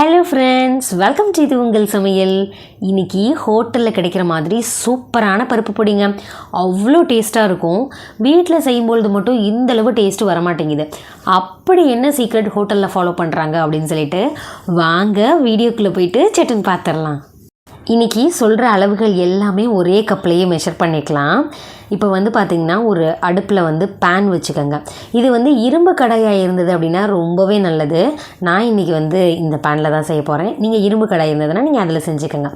Hello friends welcome to இது உங்கள் சமையல். இன்னைக்கு ஹோட்டலில் கிடைக்கிற மாதிரி சூப்பரான பருப்பு பொடிங்க. அவ்வளோ டேஸ்ட்டாக இருக்கும். வீட்டில் செய்யும்பொழுது மட்டும் இந்தளவு டேஸ்ட்டு வரமாட்டேங்குது. அப்படி என்ன சீக்ரெட் ஹோட்டலில் ஃபாலோ பண்ணுறாங்க அப்படின்னு சொல்லிட்டு வாங்க வீடியோக்குள்ளே போயிட்டு சட்டுன்னு பார்த்துடலாம். இன்றைக்கி சொல்கிற அளவுகள் எல்லாமே ஒரே கப்லேயே மெஷர் பண்ணிக்கலாம். இப்போ வந்து பார்த்திங்கன்னா ஒரு அடுப்பில் வந்து பேன் வச்சுக்கோங்க. இது வந்து இரும்பு கடாயாக இருந்தது அப்படின்னா ரொம்பவே நல்லது. நான் இன்றைக்கி வந்து இந்த பேனில் தான் செய்ய போகிறேன் நீங்கள் இரும்பு கடாய் இருந்ததுன்னா நீங்கள் அதில் செஞ்சுக்கோங்க.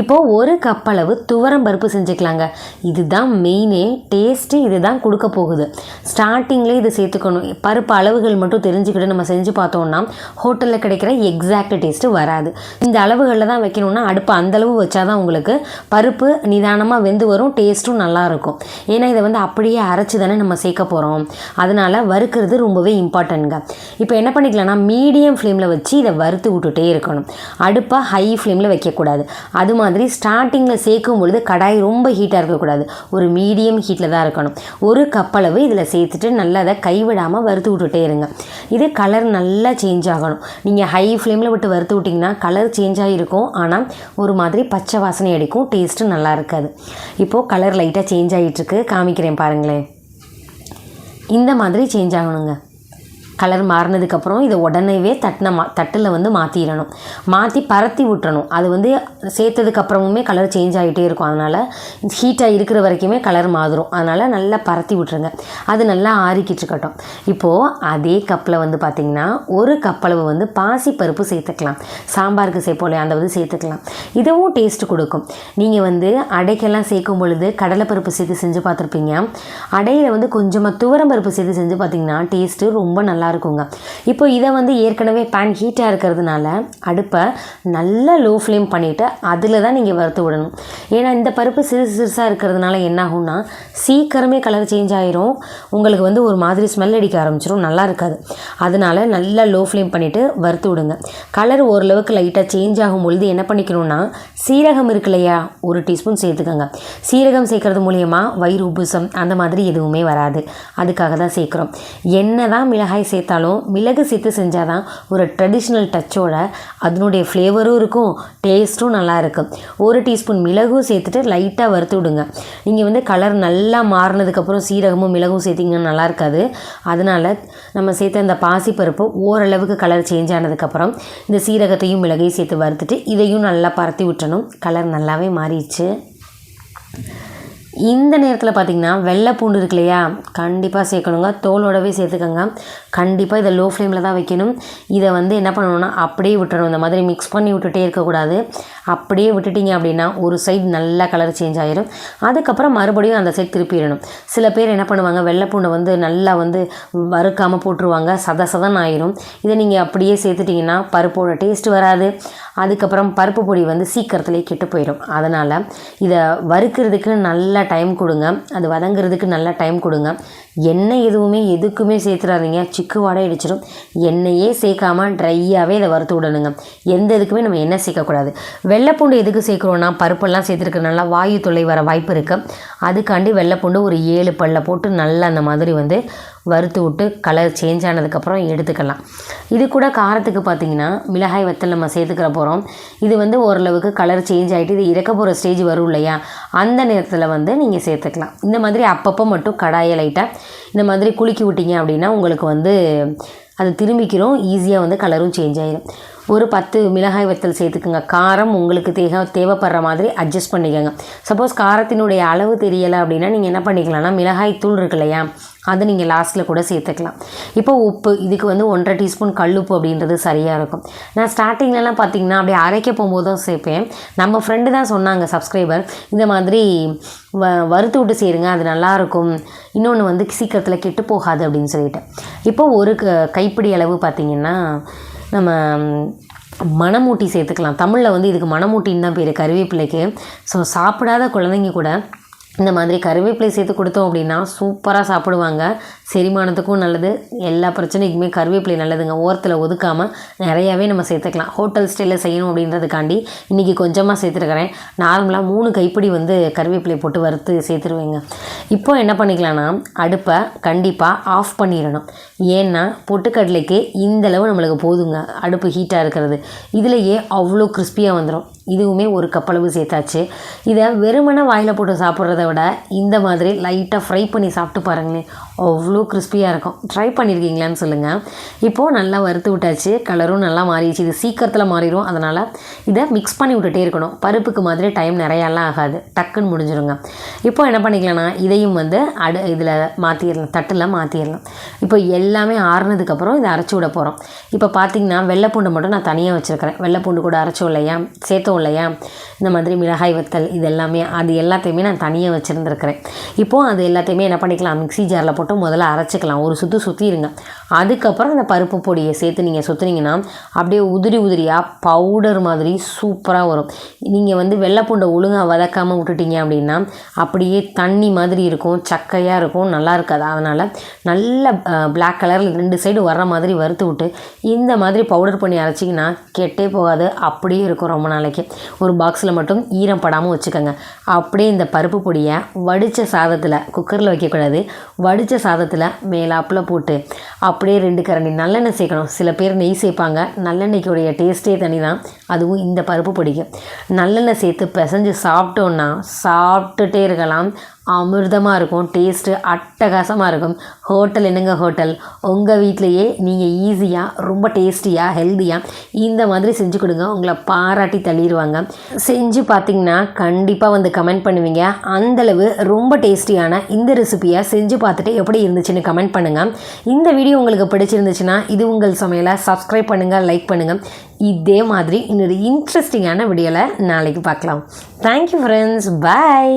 இப்போது ஒரு கப் அளவு துவரம் பருப்பு செஞ்சுக்கலாங்க. இதுதான் மெயினே டேஸ்ட்டு இதுதான் கொடுக்க போகுது. ஸ்டார்டிங்லேயே இது சேர்த்துக்கணும். பருப்பு அளவுகள் மட்டும் தெரிஞ்சுக்கிட்டு நம்ம செஞ்சு பார்த்தோம்னா ஹோட்டலில் கிடைக்கிற எக்ஸாக்ட் டேஸ்ட்டு வராது. இந்த அளவுகளில் தான் வைக்கணும்னா அடுப்பு அந்தளவு வச்சா தான் உங்களுக்கு பருப்பு நிதானமாக வெந்து வரும் டேஸ்ட்டும் நல்லாயிருக்கும் ஏன்னா இதை வந்து அப்படியே அரைச்சி தானே நம்ம சேர்க்க போகிறோம் அதனால் வறுக்கிறது ரொம்பவே இம்பார்ட்டன்ட்ங்க இப்போ என்ன பண்ணிக்கலாம்னா மீடியம் ஃப்ளேமில் வச்சு இதை வறுத்து விட்டுட்டே இருக்கணும். அடுப்பாக ஹை ஃப்ளேமில் வைக்கக்கூடாது. அது மாதிரி ஸ்டார்டிங்கில் சேர்க்கும் பொழுது கடாய் ரொம்ப ஹீட்டாக இருக்கக்கூடாது. ஒரு மீடியம் ஹீட்டில் தான் இருக்கணும். ஒரு கப்பளவு இதில் சேர்த்துட்டு நல்லா அதை கைவிடாமல் வறுத்து விட்டுட்டே இருங்க. இது கலர் நல்லா சேஞ்ச் ஆகணும். நீங்கள் ஹை ஃப்ளேமில் விட்டு வறுத்து விட்டிங்கன்னா கலர் சேஞ்ச் ஆகிருக்கும் ஆனால் ஒரு மாதிரி பச்சை வாசனை அடிக்கும். டேஸ்ட்டு நல்லா இருக்காது. இப்போது கலர் லைட்டாக சேஞ்ச் ஆகிட்டுருக்கு காமிக்கிறேன் பாருங்களேன். இந்த மாதிரி சேஞ்ச் ஆகணுங்க. கலர் மாறினதுக்கப்புறம் இதை உடனேவே தட்டின மா தட்டில் வந்து மாற்றிடணும் மாற்றி பரத்தி விட்டுறணும். அது வந்து சேர்த்ததுக்கப்புறமுமே கலர் சேஞ்ச் ஆகிட்டே இருக்கும். அதனால் ஹீட்டாக இருக்கிற வரைக்குமே கலர் மாறும். அதனால் நல்லா பரத்தி விட்டுருங்க. அது நல்லா ஆறிக்கிட்டு இருக்கட்டும். இப்போது அதே கப்பில் வந்து பார்த்திங்கன்னா ஒரு கப்பளவு வந்து பாசி பருப்பு சேர்த்துக்கலாம். சாம்பாருக்கு சேர்ப்போம் அந்த வந்து சேர்த்துக்கலாம். இதுவும் டேஸ்ட் கொடுக்கும். நீங்கள் வந்து அடைக்கெல்லாம் சேர்க்கும் பொழுது கடலைப்பருப்பு சேர்த்து செஞ்சு பார்த்துருப்பீங்க. அடையில் வந்து கொஞ்சமாக துவரம் பருப்பு சேர்த்து செஞ்சு பார்த்தீங்கன்னா டேஸ்ட்டு ரொம்ப நல்லா இருக்குங்க. இப்போ இதை வந்து ஏற்கனவே பேன் ஹீட்டாக இருக்கிறதுனால அடுப்பை நல்லா லோ ஃப்ளேம் பண்ணிவிட்டு அதில் தான் நீங்கள் வறுத்து விடணும். ஏன்னா இந்த பருப்பு சிறுசு சிறுசாக இருக்கிறதுனால என்ன ஆகும்னா சீக்கிரமே கலர் சேஞ்ச் ஆயிரும். உங்களுக்கு வந்து ஒரு மாதிரி ஸ்மெல் அடிக்க ஆரம்பிச்சிடும் நல்லா இருக்காது. அதனால நல்லா லோ ஃப்ளேம் பண்ணிவிட்டு வறுத்து விடுங்க. கலர் ஓரளவுக்கு லைட்டாக சேஞ்ச் ஆகும் பொழுது என்ன பண்ணிக்கணும்னா சீரகம் இருக்கு இல்லையா ஒரு டீஸ்பூன் சேர்த்துக்கோங்க. சீரகம் சேர்க்கறது மூலியமாக வயிறு உபுசம் அந்த மாதிரி எதுவுமே வராது. அதுக்காக தான் சேர்க்குறோம். என்ன தான் மிளகாய் சேர்த்தாலும் மிளகு சேர்த்து செஞ்சால் தான் ஒரு ட்ரெடிஷ்னல் டச்சோட அதனுடைய ஃப்ளேவரும் இருக்கும் டேஸ்ட்டும் நல்லா இருக்கும். ஒரு டீஸ்பூன் மிளகும் சேர்த்துட்டு லைட்டாக வறுத்து விடுங்க. நீங்கள் வந்து கலர் நல்லா மாறினதுக்கப்புறம் சீரகமும் மிளகும் சேர்த்திங்கன்னா நல்லா இருக்காது. அதனால் நம்ம சேர்த்த அந்த பாசிப்பருப்பு ஓரளவுக்கு கலர் சேஞ்ச் ஆனதுக்கப்புறம் இந்த சீரகத்தையும் மிளகையும் சேர்த்து வறுத்துட்டு இதையும் நல்லா பரத்தி விட்டணும் கலர் நல்லாவே மாறிடுச்சு. இந்த நேரத்தில் பார்த்திங்கன்னா வெள்ளை பூண்டு இருக்கு இல்லையா? கண்டிப்பாக சேர்க்கணுங்க. தோலோடவே சேர்த்துக்கோங்க. கண்டிப்பாக இதை லோ ஃப்ளேமில் தான் வைக்கணும். இதை வந்து என்ன பண்ணணும்னா அப்படியே விட்டுறணும். இந்த மாதிரி மிக்ஸ் பண்ணி விட்டுட்டே இருக்கக்கூடாது. அப்படியே விட்டுட்டிங்க அப்படின்னா ஒரு சைடு நல்லா கலர் சேஞ்ச் ஆகிடும் அதுக்கப்புறம் மறுபடியும் அந்த சைடு திருப்பிடணும் சில பேர் என்ன பண்ணுவாங்க வெள்ளை பூண்டை வந்து நல்லா வந்து வறுக்காமல் போட்டுருவாங்க. சத சதன் ஆயிரும். இதை நீங்கள் அப்படியே சேர்த்துட்டிங்கன்னா பருப்போட டேஸ்ட் வராது. அதுக்கப்புறம் பருப்பு பொடி வந்து சீக்கிரத்துலேயே கெட்டு போயிடும் அதனால் இதை வறுக்கிறதுக்கு நல்லா டைம் கொடுங்க. அது வதங்குறதுக்கு நல்லா டைம் கொடுங்க. எண்ணெய் எதுவுமே எதுக்குமே சேர்த்துறாதீங்க. சிக்கு வாடை அடிச்சிடும் எண்ணெயே சேர்க்காம ட்ரையாகவே இதை வறுத்து விடணுங்க. எந்த இதுக்குமே நம்ம எண்ணெய் சேர்க்கக்கூடாது. வெள்ளைப்பூண்டு எதுக்கு சேர்க்குறோன்னா பருப்பெல்லாம் சேர்த்துருக்கனால வாயு தொல்லை வர வாய்ப்பு இருக்குது அதுக்காண்டி வெள்ளைப்பூண்டு ஒரு ஏழு பல்ல போட்டு நல்லா அந்த மாதிரி வந்து வறுத்து விட்டு கலர் சேஞ்ச் ஆனதுக்கப்புறம் எடுத்துக்கலாம். இது கூட காரத்துக்கு பார்த்தீங்கன்னா மிளகாய் வத்தல் நம்ம சேர்த்துக்கிற போகிறோம் இது வந்து ஓரளவுக்கு கலர் சேஞ்ச் ஆகிட்டு இது இறக்க போகிற ஸ்டேஜ் வரும் இல்லையா? அந்த நேரத்தில் வந்து நீங்கள் சேர்த்துக்கலாம். இந்த மாதிரி அப்பப்போ மட்டும் கடாயை லைட்டாக இந்த மாதிரி குலுக்கி விட்டீங்க அப்படின்னா உங்களுக்கு வந்து அது திரும்பிக்கிறோம் ஈஸியாக வந்து கலரும் சேஞ்ச் ஆகிடும் ஒரு பத்து மிளகாய் வத்தல் சேர்த்துக்குங்க. காரம் உங்களுக்கு தேவை தேவைப்படுற மாதிரி அட்ஜஸ்ட் பண்ணிக்கோங்க. சப்போஸ் காரத்தினுடைய அளவு தெரியலை அப்படின்னா நீங்கள் என்ன பண்ணிக்கலாம்னா மிளகாய் தூள் இருக்கு இல்லையா? அதை நீங்கள் லாஸ்ட்டில் கூட சேர்த்துக்கலாம். இப்போ உப்பு இதுக்கு வந்து ஒன்றரை டீஸ்பூன் கல்லுப்பு அப்படின்றது சரியாக இருக்கும். நான் ஸ்டார்டிங்லலாம் பார்த்தீங்கன்னா அப்படியே அரைக்க போகும்போது தான் சேர்ப்பேன். நம்ம ஃப்ரெண்டு தான் சொன்னாங்க சப்ஸ்கிரைபர் இந்த மாதிரி வ வறுத்து விட்டு சேருங்க அது நல்லாயிருக்கும் இன்னொன்று வந்து சீக்கிரத்தில் கெட்டு போகாது அப்படின்னு சொல்லிட்டு. இப்போ ஒரு க கைப்பிடி அளவு பார்த்திங்கன்னா நம்ம மணமூட்டி சேர்த்துக்கலாம். தமிழில் வந்து இதுக்கு மணமூட்டின்னு தான் பேர் கருவேப்பிலைக்கு. ஸோ சாப்பிடாத குழந்தைங்க கூட இந்த மாதிரி கருவேப்பிலை சேர்த்து கொடுத்தோம் அப்படின்னா சூப்பராக சாப்பிடுவாங்க. செரிமானத்துக்கும் நல்லது. எல்லா பிரச்சனைக்குமே கருவேப்பிலை நல்லதுங்க. ஓரத்தில் ஒதுக்காமல் நிறையாவே நம்ம சேர்த்துக்கலாம். ஹோட்டல் ஸ்டைலில் செய்யணும் அப்படின்றதுக்காண்டி இன்றைக்கி கொஞ்சமாக சேர்த்துருக்கிறேன். நார்மலாக மூணு கைப்பிடி வந்து கருவேப்பிலை போட்டு வறுத்து சேர்த்துருவேங்க. இப்போ என்ன பண்ணிக்கலாம்னா அடுப்பை கண்டிப்பாக ஆஃப் பண்ணிடணும். ஏன்னா பொட்டுக்கடலைக்கு இந்த அளவு நம்மளுக்கு போதுங்க. அடுப்பு ஹீட்டாக இருக்கிறது. இதுலேயே அவ்வளோ கிறிஸ்பியாக வந்துடும் இதுவுமே ஒரு கப்பளவு சேர்த்தாச்சு. இதை வெறுமனே வாயில் போட்டு சாப்பிட்றத விட இந்த மாதிரி லைட்டாக ஃப்ரை பண்ணி சாப்பிட்டு பாருங்களேன். அவ்வளோ கிறிஸ்பியாக இருக்கும். ட்ரை பண்ணியிருக்கீங்களான்னு சொல்லுங்கள் இப்போது நல்லா வறுத்து விட்டாச்சு. கலரும் நல்லா மாறிடுச்சு. இது சீக்கிரத்தில் மாறிடும் அதனால் இதை மிக்ஸ் பண்ணி விட்டுட்டே இருக்கணும். பருப்புக்கு மாதிரி டைம் நிறையாலாம் ஆகாது. டக்குன்னு முடிஞ்சிருங்க. இப்போ என்ன பண்ணிக்கலாம்னா இதையும் வந்து அடு இதில் மாற்றிடலாம் தட்டில் மாற்றிடலாம் இப்போ எல் எல்லாமே ஆறுனதுக்கப்புறம் இதை அரைச்சி விட போகிறோம் இப்போ பார்த்தீங்கன்னா வெள்ளைப்பூண்டு மட்டும் நான் தனியாக வச்சுருக்கிறேன். வெள்ளைப்பூண்டு கூட அரைச்சோம் இல்லையா? சேர்த்தோம் இல்லையா? இந்த மாதிரி மிளகாய் வத்தல் இது எல்லாமே அது எல்லாத்தையுமே நான் தனியாக வச்சுருந்துருக்கிறேன். இப்போது அது எல்லாத்தையுமே என்ன பண்ணிக்கலாம் மிக்ஸி ஜாரில் போட்டு முதல்ல அரைச்சிக்கலாம். ஒரு சுற்று சுற்றிடுங்க அதுக்கப்புறம் அந்த பருப்பு பொடியை சேர்த்து நீங்கள் சுற்றுனீங்கன்னா அப்படியே உதிரி உதிரியாக பவுடர் மாதிரி சூப்பராக வரும். நீங்கள் வந்து வெள்ளைப்பூண்டை ஒழுங்காக வதக்காமல் விட்டுட்டீங்க அப்படின்னா அப்படியே தண்ணி மாதிரி இருக்கும் சக்கையாக இருக்கும் நல்லா இருக்காது. அதனால் நல்ல பிளாக் கலரில் ரெண்டு சைடு வர்ற மாதிரி வறுத்து விட்டு இந்த மாதிரி பவுடர் பண்ணி அரைச்சிங்கன்னா கெட்டே போகாது அப்படியே இருக்கும் ரொம்ப நாளைக்கு. ஒரு பாக்ஸில் மட்டும் ஈரம் படாமல் வச்சுக்கோங்க. அப்படியே இந்த பருப்பு பொடியை வடித்த சாதத்தில் குக்கரில் வைக்கக்கூடாது. வடித்த சாதத்தில் மேலாப்பில் போட்டு அப் அப்படியே ரெண்டு கரண்டி நல்லெண்ணெய் சேர்க்கணும். சில பேர் நெய் சேர்ப்பாங்க. நல்லெண்ணெய்க்குடைய டேஸ்ட்டே தனி தான் அதுவும் இந்த பருப்பு பிடிக்கும் நல்லெண்ணெய் சேர்த்து பிசைஞ்சு சாப்பிட்டோன்னா சாப்பிட்டுட்டே இருக்கலாம். அமிர்தமாக இருக்கும். டேஸ்ட்டு அட்டகாசமாக இருக்கும். ஹோட்டல் என்னங்க ஹோட்டல்? உங்கள் வீட்டிலையே நீங்கள் ஈஸியாக ரொம்ப டேஸ்டியாக ஹெல்த்தியாக இந்த மாதிரி செஞ்சு கொடுங்க. உங்களை பாராட்டி தள்ளிடுவாங்க. செஞ்சு பார்த்தீங்கன்னா கண்டிப்பாக வந்து கமெண்ட் பண்ணுவீங்க. அந்தளவு ரொம்ப டேஸ்டியான இந்த ரெசிபியை செஞ்சு பார்த்துட்டு எப்படி இருந்துச்சுன்னு கமெண்ட் பண்ணுங்கள் இந்த வீடியோ உங்களுக்கு பிடிச்சிருந்துச்சுன்னா இது உங்கள் சமையலை சப்ஸ்கிரைப் பண்ணுங்கள் லைக் பண்ணுங்கள் இதே மாதிரி இன்னொரு இன்ட்ரெஸ்டிங்கான வீடியோவில் நாளைக்கு பார்க்கலாம். Thank you friends bye